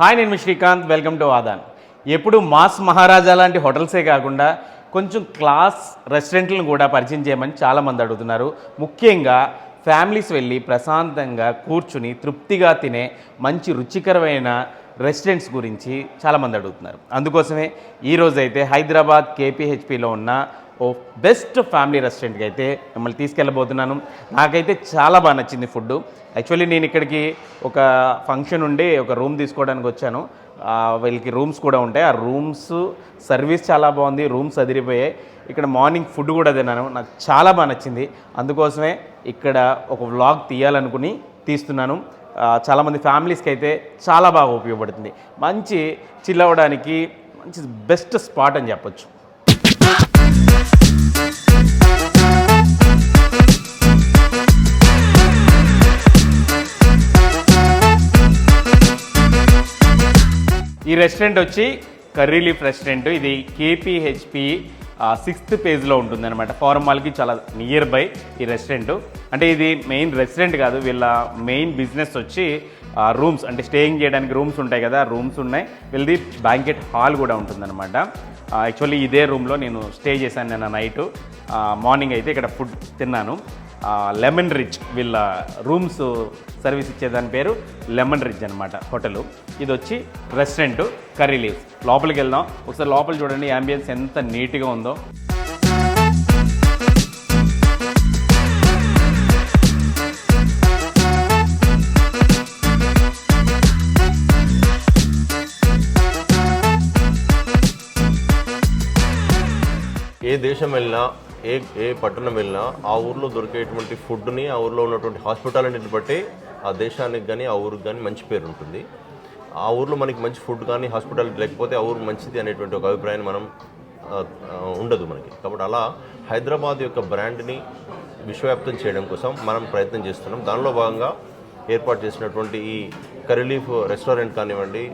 Hi నేను Srikanth. Welcome to Aadan. ఎప్పుడు mass మహారాజా లాంటి హోటల్సే కాకుండా కొంచెం క్లాస్ రెస్టారెంట్లను కూడా పరిచయం చేయమని చాలామంది అడుగుతున్నారు. ముఖ్యంగా ఫ్యామిలీస్ వెళ్ళి ప్రశాంతంగా కూర్చుని తృప్తిగా తినే మంచి రుచికరమైన రెసిడెంట్స్ గురించి చాలామంది అడుగుతున్నారు. అందుకోసమే ఈరోజు అయితే హైదరాబాద్ కేపీహెచ్పిలో ఉన్న ఓ బెస్ట్ ఫ్యామిలీ రెస్టారెంట్కి అయితే మిమ్మల్ని తీసుకెళ్ళబోతున్నాను. నాకైతే చాలా బాగా నచ్చింది ఫుడ్ యాక్చువల్లీ నేను ఇక్కడికి ఒక ఫంక్షన్ ఉండి ఒక రూమ్ తీసుకోవడానికి వచ్చాను. వీళ్ళకి రూమ్స్ కూడా ఉంటాయి. ఆ రూమ్స్ సర్వీస్ చాలా బాగుంది. రూమ్స్ అదిరిపోయాయి. ఇక్కడ మార్నింగ్ ఫుడ్ కూడా తిన్నాను. నాకు చాలా బాగా నచ్చింది. అందుకోసమే ఇక్కడ ఒక వ్లాగ్ తీయాలనుకుని తీస్తున్నాను. చాలామంది ఫ్యామిలీస్కి అయితే చాలా బాగా ఉపయోగపడుతుంది. మంచి చిల్ అవ్వడానికి మంచి బెస్ట్ స్పాట్ అని చెప్పొచ్చు. ఈ రెస్టారెంట్ వచ్చి కర్రీ లీఫ్ రెస్టారెంట్ ఇది కేపీహెచ్పి సిక్స్త్ పేజ్లో ఉంటుంది అనమాట ఫారం మాల్కి చాలా నియర్ బై ఈ రెస్టారెంట్ అంటే ఇది మెయిన్ రెస్టారెంట్ కాదు వీళ్ళ మెయిన్ బిజినెస్ వచ్చి రూమ్స్ అంటే స్టేయింగ్ చేయడానికి రూమ్స్ ఉంటాయి కదా రూమ్స్ ఉన్నాయి. వీళ్ళది బ్యాంకెట్ హాల్ కూడా ఉంటుందన్నమాట. యాక్చువల్లీ ఇదే రూమ్లో నేను స్టే చేశాను నిన్న నైట్ మార్నింగ్ అయితే ఇక్కడ ఫుడ్ తిన్నాను. లెమన్ రిచ్ వీళ్ళ రూమ్స్ సర్వీస్ ఇచ్చేదాని పేరు లెమన్ రిచ్ అనమాట హోటల్. ఇది వచ్చి రెస్టారెంట్ కర్రీ లీవ్స్ లోపలికి వెళ్దాం. ఒకసారి లోపల చూడండి అంబియన్స్ ఎంత నీట్గా ఉందో. ఏ దేశం వెళ్ళినా ఏ ఏ పట్టణం వెళ్ళినా ఆ ఊర్లో దొరికేటువంటి ఫుడ్ని ఆ ఊర్లో ఉన్నటువంటి హాస్పిటాలిటీని బట్టి ఆ దేశానికి కానీ ఆ ఊరికి కానీ మంచి పేరు ఉంటుంది. ఆ ఊర్లో మనకి మంచి ఫుడ్ కానీ హాస్పిటాలిటీ లేకపోతే ఆ ఊరు మంచిది అనేటువంటి ఒక అభిప్రాయాన్ని మనం ఉండదు మనకి. కాబట్టి అలా హైదరాబాద్ యొక్క బ్రాండ్ని విశ్వవ్యాప్తం చేయడం కోసం మనం ప్రయత్నం చేస్తున్నాం. దానిలో భాగంగా ఏర్పాటు చేసినటువంటి ఈ కరీలీఫ్ రెస్టారెంట్ కానివ్వండి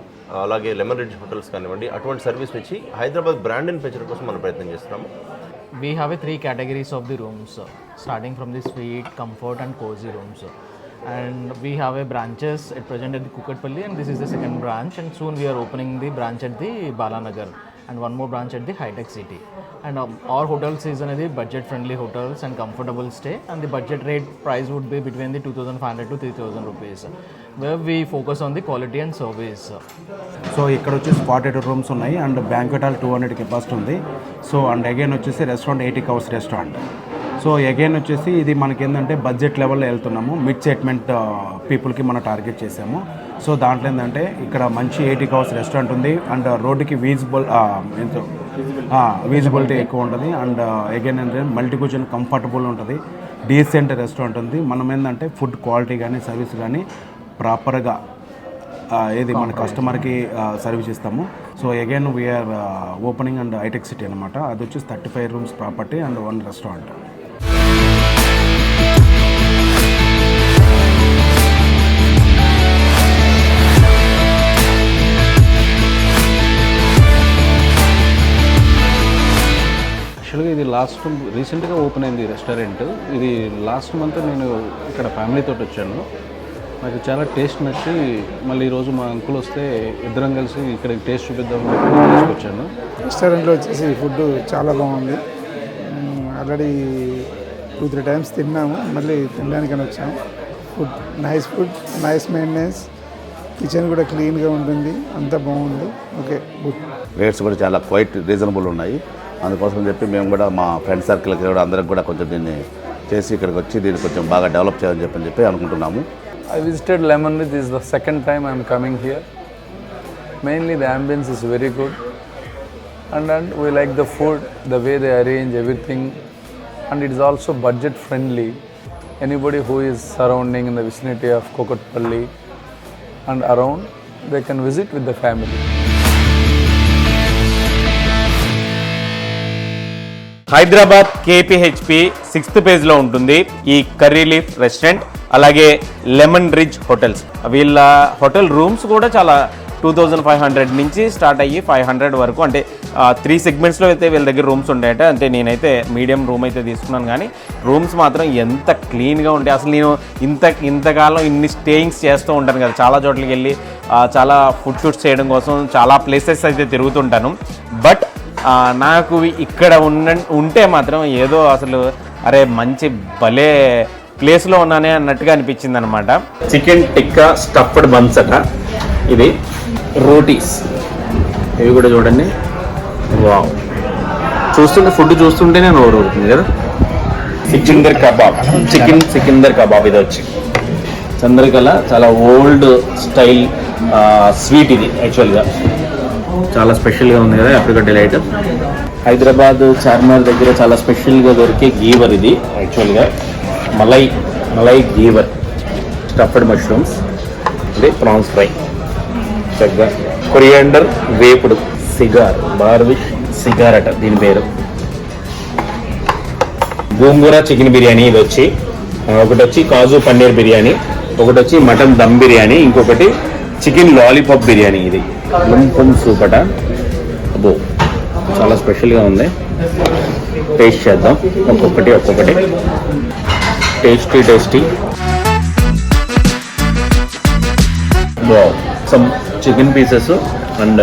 అలాగే లెమన్ రెడ్జ్ హోటల్స్ కానివ్వండి అటువంటి సర్వీస్ వచ్చి హైదరాబాద్ బ్రాండ్ని పెంచడం కోసం మనం ప్రయత్నం చేస్తున్నాము. We have a three categories of the rooms starting from the sweet comfort and cozy rooms and we have a branches at present at the Kukatpally and this is the second branch and soon we are opening the branch at the Balanagar and one more branch at the hitech City. And our hotels season అనేది budget friendly hotels and comfortable stay and the budget rate price would be between the two thousand five hundred to three thousand rupees we we focus on the quality and service so ఇక్కడ వచ్చేసి forty two rooms ఉన్నాయి. And banquet hall two hundred capacity ఉంది. So and again వచ్చేసి restaurant eighty covers restaurant so again వచ్చేసి ఇది మనకి ఏంటంటే budget లెవెల్లో వెళ్తున్నాము. మిడ్ సెట్మెంట్ పీపుల్కి మనం టార్గెట్ చేసాము. సో దాంట్లో ఏంటంటే ఇక్కడ మంచి ఎయిటీ కవర్స్ రెస్టారెంట్ ఉంది. అండ్ రోడ్డుకి వీజిబుల్ ఎంతో వీజిబిలిటీ ఎక్కువ ఉంటుంది. అండ్ అగైన్ ఏంటంటే మల్టీ క్యూజన్ కంఫర్టబుల్ ఉంటుంది. డీసెంట్ రెస్టారెంట్ ఉంది. మనం ఏంటంటే ఫుడ్ క్వాలిటీ కానీ సర్వీస్ కానీ ప్రాపర్గా ఏది మన కస్టమర్కి సర్వీస్ ఇస్తాము. So again we are opening and hitech city అనమాట అది వచ్చేసి thirty five rooms property and one restaurant యాక్చువల్గా ఇది లాస్ట్ రీసెంట్గా ఓపెన్ అయింది రెస్టారెంట్. ఇది లాస్ట్ మంత్ నేను ఇక్కడ ఫ్యామిలీతో వచ్చాను. నాకు చాలా టేస్ట్ నచ్చి మళ్ళీ ఈరోజు మా అంకుల్ వస్తే ఇద్దరం కలిసి ఇక్కడ టేస్ట్ చూపిద్దాం తీసుకొచ్చాను. రెస్టారెంట్లో వచ్చేసి ఫుడ్ చాలా బాగుంది. ఆల్రెడీ టూ త్రీ టైమ్స్ తిన్నాము. మళ్ళీ తినడానికని వచ్చాము. Food nice food nice maintenance kitchen కూడా క్లీన్గా ఉంటుంది. అంతా బాగుంది. Okay good. రేట్స్ కూడా చాలా క్వైట్ రీజనబుల్ ఉన్నాయి. అందుకోసం చెప్పి మేము కూడా మా ఫ్రెండ్ సర్కిల్ కూడా అందరికి కూడా కొంచెం దీన్ని చేసి ఇక్కడికి వచ్చి దీన్ని కొంచెం బాగా డెవలప్ చేయాలని చెప్పని చెప్పి అనుకుంటున్నాము. I visited Lemon with is the second time I'm coming here mainly the ambience is very good and and we like the food the way they arrange everything and it is also budget friendly anybody who is surrounding in the vicinity of Kukatpally and around they can visit with the family Hyderabad KPHB sixth పేజ్లో ఉంటుంది ఈ curry leaf restaurant అలాగే Lemon Ritz hotels. వీళ్ళ hotel rooms కూడా చాలా two thousand five hundred నుంచి start అయ్యి five hundred వరకు అంటే త్రీ సెగ్మెంట్స్లో అయితే వీళ్ళ దగ్గర రూమ్స్ ఉంటాయట అంటే నేనైతే మీడియం రూమ్ అయితే తీసుకున్నాను కానీ రూమ్స్ మాత్రం ఎంత క్లీన్గా ఉంటాయి. అసలు నేను ఇంత ఇంతకాలం ఇన్ని స్టేయింగ్స్ చేస్తూ ఉంటాను కదా చాలా చోట్లకి వెళ్ళి చాలా ఫుడ్ షూట్స్ చేయడం కోసం చాలా ప్లేసెస్ అయితే తిరుగుతుంటాను. బట్ నాకు ఇక్కడ ఉన్న ఉంటే మాత్రం ఏదో అసలు అరే మంచి భలే ప్లేస్లో ఉన్నానే అన్నట్టుగా అనిపించింది అనమాట చికెన్ టిక్కా స్టఫ్డ్ బన్స్ అట. ఇది రోటీస్. ఇవి కూడా చూడండి. వావ్ చూస్తుంటే ఫుడ్ చూస్తుంటేనే నోరు ఊరుతుంది కదా? Sikandar kebab. Chicken Sikandar kebab ఇది వచ్చి. చంద్రకళ చాలా ఓల్డ్ స్టైల్ స్వీట్ ఇది యాక్చువల్గా చాలా స్పెషల్గా ఉంది కదా అప్రికట్ డిలైట్ హైదరాబాద్ చార్మినార్ దగ్గర చాలా స్పెషల్గా దొరికే గీవర్ ఇది యాక్చువల్గా మలై మలై గీవర్. స్టఫ్డ్ మష్రూమ్స్ ఇది ప్రాన్స్ ఫ్రై చక్కగా. కొరియాండర్ వేపుడు సిగార్ బార్విష్ సిగార్ అట దీని పేరు. గోంగూర చికెన్ బిర్యానీ ఇది వచ్చి ఒకటి వచ్చి కాజు పన్నీర్ బిర్యానీ ఒకటి వచ్చి మటన్ దమ్ బిర్యానీ ఇంకొకటి చికెన్ లాలీపాప్ బిర్యానీ ఇది. లుంపం సూపట అబ్బో చాలా స్పెషల్గా ఉంది. టేస్ట్ చేద్దాం. ఒక్కొక్కటి ఒక్కొక్కటి. Tasty tasty some chicken pieces and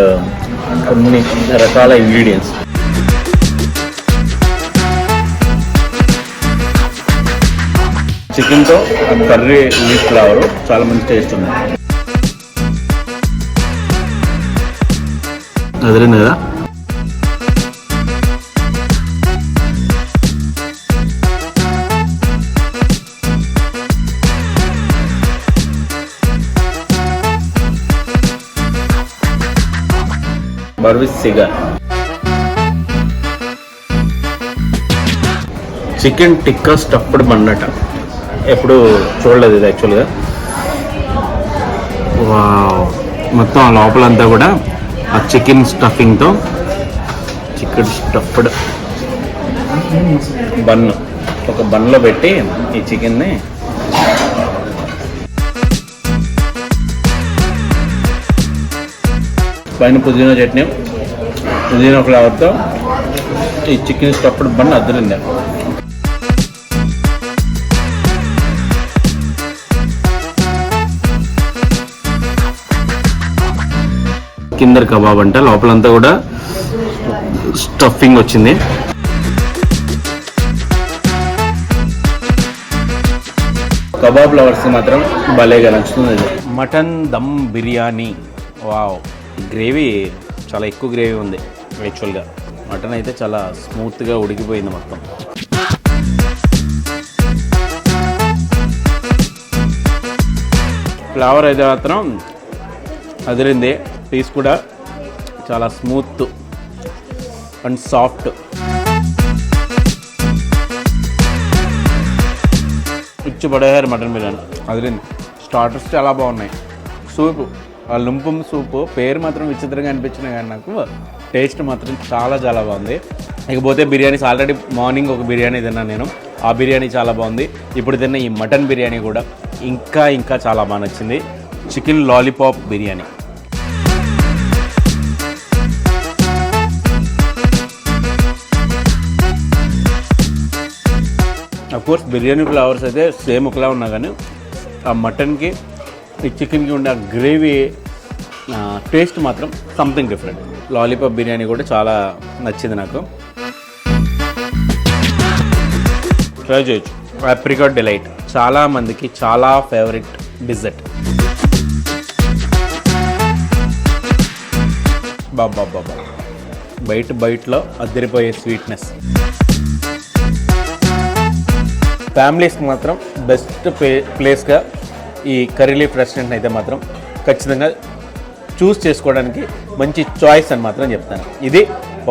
కొన్ని రకాల ఇంగ్రీడియంట్స్ చికెన్తో కర్రీ లీఫ్ ఫ్లవర్ చాలా మంచి టేస్ట్ ఉంది. అదిరింది కదా బర్విస్ సిగర్. చికెన్ టిక్కా స్టఫ్డ్ బన్నట ఎప్పుడు చూడలేదు ఇది యాక్చువల్గా. మొత్తం ఆ లోపలంతా కూడా ఆ చికెన్ స్టఫింగ్తో చికెన్ స్టఫ్డ్ బన్ ఒక బన్లో పెట్టి ఈ చికెన్ని పైన పుదీనా చట్నీ పుదీనా ఫ్లేవర్తో ఈ చికెన్ స్టఫ్డ్ బన్ అద్దరింది. కిందర్ కబాబ్ అంట. లోపలంతా కూడా స్టఫింగ్ వచ్చింది. కబాబ్ లవర్స్ మాత్రం భలేగా నచ్చుతుంది mutton dum biryani. Wow. Gravy చాలా ఎక్కువ గ్రేవీ ఉంది యాక్చువల్గా మటన్ అయితే చాలా స్మూత్గా ఉడికిపోయింది మొత్తం. ఫ్లేవర్ అయితే మాత్రం అదిరింది. పీస్ కూడా చాలా స్మూత్ అండ్ సాఫ్ట్. ఇచ్చి పడేయారు మటన్ బిర్యానీ. అదిరింది స్టార్టర్స్ చాలా బాగున్నాయి. సూపు ఆ లుంపం సూపు పేరు మాత్రం విచిత్రంగా అనిపించినాయి కానీ నాకు టేస్ట్ మాత్రం చాలా చాలా బాగుంది. ఇకపోతే బిర్యానీస్ ఆల్రెడీ మార్నింగ్ ఒక బిర్యానీ తిన్నాను నేను. ఆ బిర్యానీ చాలా బాగుంది. ఇప్పుడు తిన్న ఈ మటన్ బిర్యానీ కూడా ఇంకా ఇంకా చాలా బాగా నచ్చింది. Chicken lollipop biryani. Course biryani flavours అయితే సేమ్ ఒకలా ఉన్నా కానీ ఆ మటన్కి ఈ చికెన్కి ఉండే ఆ గ్రేవీ టేస్ట్ మాత్రం సంథింగ్ డిఫరెంట్ లాలీపాప్ బిర్యానీ కూడా చాలా నచ్చింది నాకు. ట్రై చేయొచ్చు. ఆప్రికాట్ డిలైట్ చాలా మందికి చాలా ఫేవరెట్ డిజర్ట్ బాబా బాబా బయట బయటలో అద్దరిపోయే స్వీట్నెస్ ఫ్యామిలీస్కి మాత్రం బెస్ట్ ప్లే ప్లేస్గా ఈ కరీలీఫ్ రెస్టారెంట్ అయితే మాత్రం ఖచ్చితంగా చూస్ చేసుకోవడానికి మంచి చాయిస్ అని మాత్రం చెప్తాను. ఇది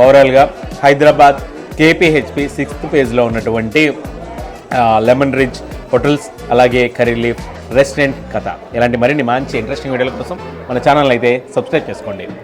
ఓవరాల్గా హైదరాబాద్ కేపీహెచ్పి సిక్స్త్ పేజ్లో ఉన్నటువంటి లెమన్ రిడ్జ్ హోటల్స్ అలాగే కరీలీఫ్ రెస్టారెంట్ కథ. ఇలాంటి మరిన్ని మంచి ఇంట్రెస్టింగ్ వీడియోల కోసం మన ఛానల్ అయితే సబ్స్క్రైబ్ చేసుకోండి.